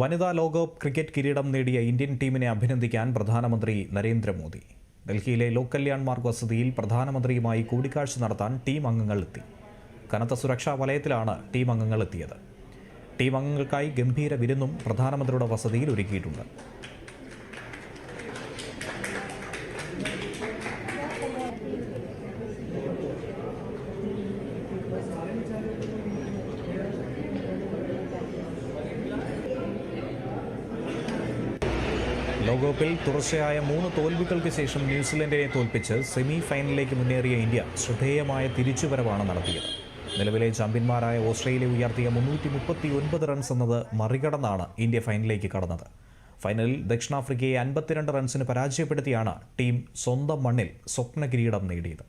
വനിതാ ലോകകപ്പ് ക്രിക്കറ്റ് കിരീടം നേടിയ ഇന്ത്യൻ ടീമിനെ അഭിനന്ദിക്കാൻ പ്രധാനമന്ത്രി നരേന്ദ്രമോദി. ഡൽഹിയിലെ ലോക് കല്യാൺ മാർഗ് വസതിയിൽ പ്രധാനമന്ത്രിയുമായി കൂടിക്കാഴ്ച നടത്താൻ ടീം അംഗങ്ങൾ എത്തി. കനത്ത സുരക്ഷാ വലയത്തിലാണ് ടീം അംഗങ്ങൾ എത്തിയത്. ടീം അംഗങ്ങൾക്കായി ഗംഭീര വിരുന്നും പ്രധാനമന്ത്രിയുടെ വസതിയിൽ ഒരുക്കിയിട്ടുണ്ട്. ലോകകപ്പിൽ തുടർച്ചയായ മൂന്ന് തോൽവികൾക്ക് ശേഷം ന്യൂസിലൻഡിനെ തോൽപ്പിച്ച് സെമി ഫൈനലിലേക്ക് മുന്നേറിയ ഇന്ത്യ ശ്രദ്ധേയമായ തിരിച്ചുവരവാണ് നടത്തിയത്. നിലവിലെ ചാമ്പ്യന്മാരായ ഓസ്ട്രേലിയ ഉയർത്തിയ മുന്നൂറ്റി മുപ്പത്തി ഒൻപത് റൺസ് എന്നത് മറികടന്നാണ് ഇന്ത്യ ഫൈനലിലേക്ക് കടന്നത്. ഫൈനലിൽ ദക്ഷിണാഫ്രിക്കയെ അൻപത്തിരണ്ട് റൺസിന് പരാജയപ്പെടുത്തിയാണ് ടീം സ്വന്തം മണ്ണിൽ സ്വപ്ന കിരീടം നേടിയത്.